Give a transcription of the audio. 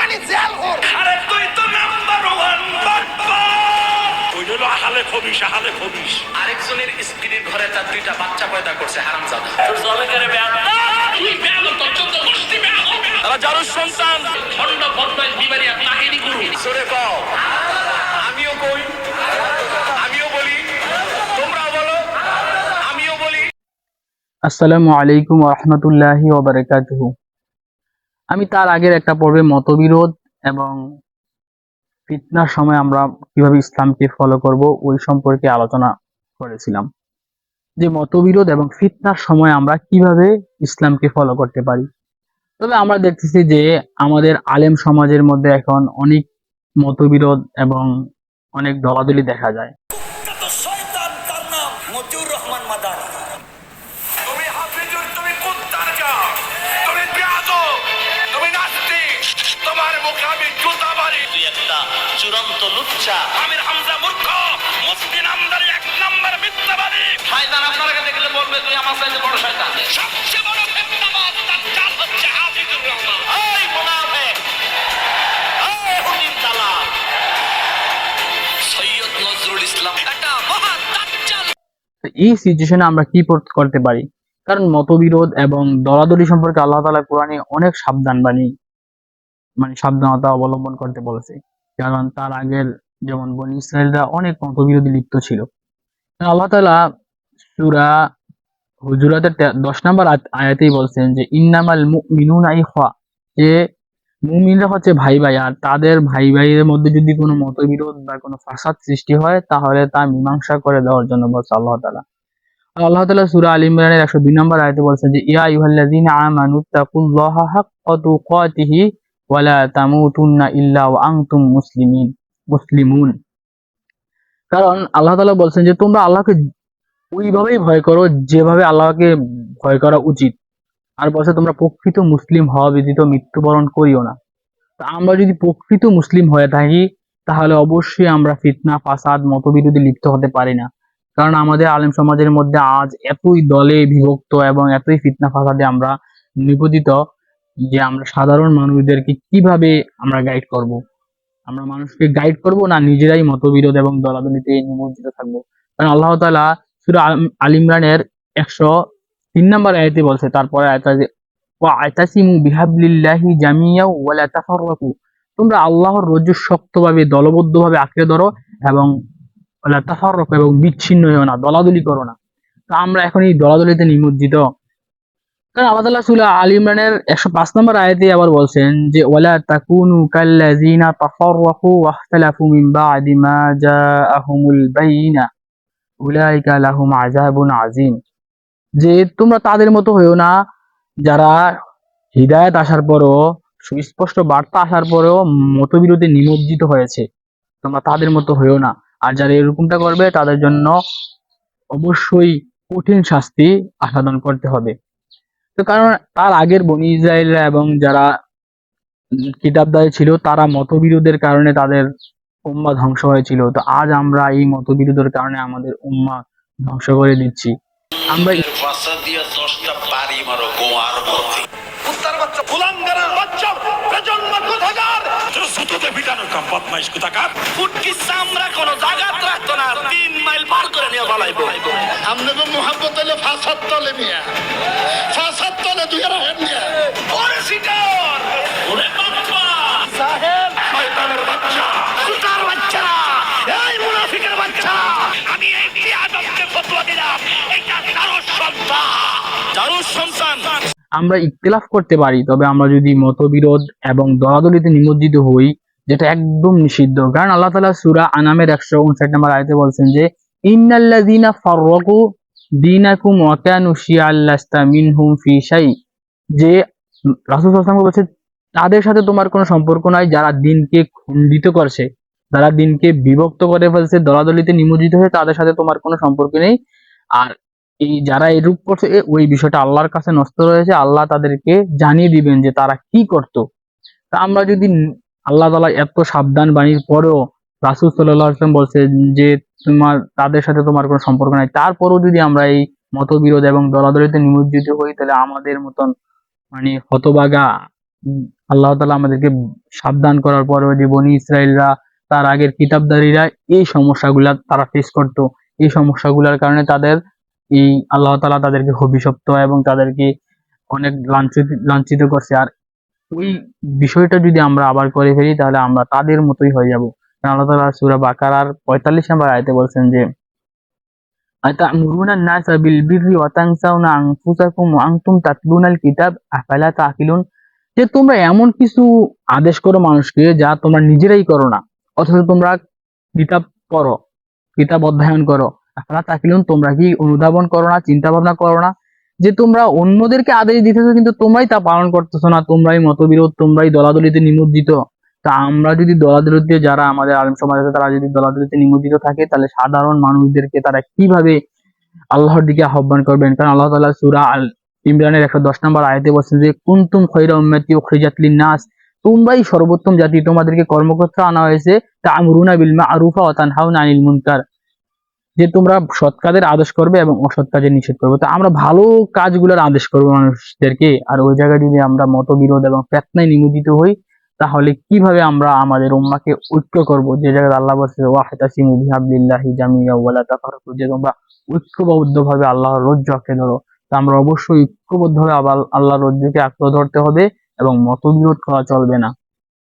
মানে জেল হোর আরে তুই তো নাম্বার ওয়ান ওই হলো আহালে খবিস আহালে খবিস আরেকজনের স্ত্রীর ঘরে তার দুইটা বাচ্চা পয়দা করছে হারামজাদা। তোর জলে করে তোর সন্তান। খন্ড বদমাইশ গুরু। সরে পাও আমিও কই আমিও বলি। তোমরাও বলো আমিও বলি। আসসালামু আলাইকুম রহমতুল্লাহি ওবরাকাতুহু আমি তার আগের একটা পর্বে মতবিরোধ এবং ফিতনার সময় আমরা কীভাবে ইসলামকে ফলো করব, ওই সম্পর্কে আলোচনা করেছিলাম। যে মতবিরোধ এবং ফিতনার সময় আমরা কীভাবে ইসলামকে ফলো করতে পারি। তবে আমরা দেখতেছি যে আমাদের আলেম সমাজের মধ্যে এখন অনেক মতবিরোধ এবং অনেক দলাদলি দেখা যায়। আমি জুতা মারি তুই একটা চূড়ান্ত লুচ্চা আমির হামজা মূর্খ মুফতি নামদারি এক নাম্বার মিথ্যাবাদী শয়তান আপনাকে দেখলে বলবে তুই আমার সাথে বড় শয়তান। সবচেয়ে বড় ফেতনাবাজ দাজ্জাল হচ্ছে হাফিজুর রহমান। এই মুনাফিক এই হুদিন দালাল। সৈয়দ নজরুল ইসলাম একটা মহা দাজ্জাল। এই সিচুয়েশনে আমরা কি করতে পারি? কারণ মতবিরোধ এবং দলাদলি সম্পর্কে আল্লাহ তাআলা কোরআনে অনেক সাবধান বাণী মানে সাবধানতা অবলম্বন করতে বলেছে। কারণ তার আগের যেমন বনি ইসরায়েলরা অনেক মতবিরোধী লিপ্ত ছিল। আল্লাহ তাআলা সূরা হুজুরাতের দশ নম্বর আয়াতেই বলছেন যে, ইন্নামাল মুমিনুনা ইখওয়া যে মুমিনরা হচ্ছে ভাই ভাই আর তাদের ভাই ভাইয়ের মধ্যে যদি কোনো মতবিরোধ বা কোনো ফাসাদ সৃষ্টি হয়, তাহলে তা মীমাংসা করে দেওয়ার জন্য বলছে আল্লাহ তালা আল্লাহ তালা সুরা আল ইমরানের 102 নম্বর আয়াতে বলছেন যে, ইয়া আইয়ুহাল্লাযীনা আমানু তাকুল্লাহা হাক্কা তামুতুন্না ইল্লা ওয়া আনতুম মুসলিমিন, মুসলিমুন। কারণ আল্লাহ তাআলা বলছেন যে, তোমরা আল্লাহকে ওইভাবেই ভয় করো যেভাবে আল্লাহকে ভয় করা উচিত। আর বলছে, তোমরা প্রকৃত মুসলিম হওয়া ব্যতীত মৃত্যুবরণ করিও না। আমরা যদি প্রকৃত মুসলিম হয়ে থাকি, তাহলে অবশ্যই আমরা ফিতনা, ফাসাদ, মতবিরোধী লিপ্ত হতে পারি না। কারণ আমাদের আলেম সমাজের মধ্যে আজ এতই দলে বিভক্ত এবং এতই ফিতনা, ফাসাদে আমরা নিবেদিত যে আমরা সাধারণ মানুষদেরকে কীভাবে আমরা গাইড করব? আমরা মানুষকে গাইড করব না নিজেরাই মতবিরোধ এবং দলাদলিতে নিমজ্জিত থাকব? কারণ আল্লাহ তালা সূরা আল- ইমরানের একশো তিন নম্বর আয়াতে বলছে, তারপরে আয়াত আছে, ওয়াতাসিমু বিহাবলিল্লাহি জামিয়া তোমরা আল্লাহর রজ্জু শক্তভাবে, দলবদ্ধভাবে আঁকড়ে ধরো এবং এবং বিচ্ছিন্ন হও না, দলাদলি করো না। তো আমরা এখন এই দলাদলিতে নিমজ্জিত। আল্লাহ তাআলা সূরা আল ইমরানের 105 নম্বর আয়াতে আবার বলছেন যে, ওয়ালা তাকুনু কাল্লাযিনা তাফাররাকু ওয়াখতালাফু মিন বা'দি মা জাআহুমুল বায়িনা উলাইকা লাহুম আযাবুন আযীম। যে, তোমরা তাদের মতো হয়েও না, যারা হৃদায়ত আসার পরও, সুস্পষ্ট বার্তা আসার পরেও মতবিরোধে নিমজ্জিত হয়েছে। তোমরা তাদের মতো হয়েও না। আর যারা এরকমটা করবে, তাদের জন্য অবশ্যই কঠিন শাস্তি আস্বাদন করতে হবে। তো কারণ তার আগের বনি ইসরায়েলরা এবং যারা কিতাবদারি ছিল তারা মতবিরোধের কারণে তাদের উম্মা ধ্বংস হয়েছিল। তো আজ আমরা এই মতবিরোধের কারণে আমাদের উম্মা ধ্বংস করে দিচ্ছি। আমরা ভাষা দিয়ে দশটা বাড়ি মারো গোয়ার মধ্যে কুত্তার বাচ্চা ফুলাঙ্গারের বাচ্চা প্রজন্ম আমরা ইখতিলাফ করতে পারি, তবে আমরা যদি মতবিরোধ এবং দলাদলিতে নিমজ্জিত হই, যেটা একদম নিষিদ্ধ। কারণ আল্লাহ তাআলা সূরা আনামের 159 নম্বর আয়তে বলছেন যে, ইন্নাল্লাযীনা ফাররাকু দীনাকুম ওয়া কানু মিনহুম ফি যে রাসূল সাল্লাল্লাহু আলাইহি বলেছে, তাদের সাথে তোমার কোনো সম্পর্ক নাই যারা দিনকে খণ্ডিত করছে। যারা দিনকে বিভক্ত করে ফেলছে, দলাদলিতে নিমজ্জিত হয়ে তাদের সাথে তোমার কোনো সম্পর্ক নেই। আর এই যারা এরূপ করছে ওই বিষয়টা আল্লাহর কাছে নষ্ট রয়েছে। আল্লাহ তাদেরকে জানিয়ে দিবেন যে তারা কি করত। তা আমরা যদি আল্লাহ তাআলা এত সাবধান বাণীর পরেও রাসূল আলাইহি বলছে যে তোমার, তাদের সাথে তোমার কোনো সম্পর্ক নাই। তারপরেও যদি আমরা এই মতবিরোধ এবং দলাদলিতে নিমজ্জিত হই, তাহলে আমাদের মতন মানে হতবাগা আল্লাহ তালা আমাদেরকে সাবধান করার পরেও যে বনি ইসরায়েলরা তার আগের কিতাবদারীরা এই সমস্যাগুলা তারা ফেস করত। এই সমস্যাগুলোর কারণে তাদের এই আল্লাহ তাআলা তাদেরকে অভিশপ্ত এবং তাদেরকে অনেক লাঞ্ছিত লাঞ্ছিত করছে। আর ওই বিষয়টা যদি আমরা আবার করে ফেলি, তাহলে আমরা তাদের মতোই হয়ে যাব। আল্লাহ তাআলা সূরা বাকারার 45 নম্বর আয়াতে বলছেন যে যে তোমরা এমন কিছু আদেশ করো মানুষকে যা তোমরা নিজেরাই করো না। অথচ তোমরা কিতাব পড়ো, কিতাব অধ্যয়ন করো আফালা তাকিলুন তোমরা কি অনুধাবন করো না চিন্তা ভাবনা করো না, যে তোমরা অন্যদেরকে আদেশ দিতেছো কিন্তু তোমরাই তা পালন করতেছো না, তোমরাই মতবিরোধ, তোমরাই দলাদলিতে নিমজ্জিত। তা আমরা যদি দলাদলিতে যারা আমাদের আলেম সমাজ আছে, তারা যদি দলাদলিতে নিমজ্জিত থাকে, তাহলে সাধারণ মানুষদেরকে তারা কীভাবে আল্লাহর দিকে আহ্বান করবেন? কারণ আল্লাহ তালা সুরা আল ইমরানের একশো দশ নম্বর আয়তে বলছেন যে, কুনতুম খৈরা উম্মতি ও লিন-নাস তোমরাই সর্বোত্তম জাতি, তোমাদেরকে কর্মকর্তা আনা হয়েছে। তা'মুরুনা বিল মা'রুফা ওয়া তানহাউনা আনিল মুনকার। যে তোমরা সৎ কাজের আদেশ করবে এবং অসৎ কাজের নিষেধ করবে। তো আমরা ভালো কাজগুলোর আদেশ করব মানুষদেরকে। আর ওই জায়গায় যদি আমরা মতবিরোধ এবং ফেতনায় নিমজ্জিত হই, তাহলে কীভাবে আমরা আমাদের উম্মাকে ঐক্য করব? যে জায়গায় আল্লাহ বলছে, ওয়াহতাসিমু বিহাবলিল্লাহি জামিয়া ওয়ালা তাফাররাকু যে তোমরা ঐক্যবদ্ধভাবে আল্লাহর রজ্জু আঁকড়ে ধরো। তা আমরা অবশ্যই ঐক্যবদ্ধভাবে আবার আল্লাহর রজ্জুকে আঁকড়ে ধরতে হবে। এবং মতবিরোধ করা চলবে না।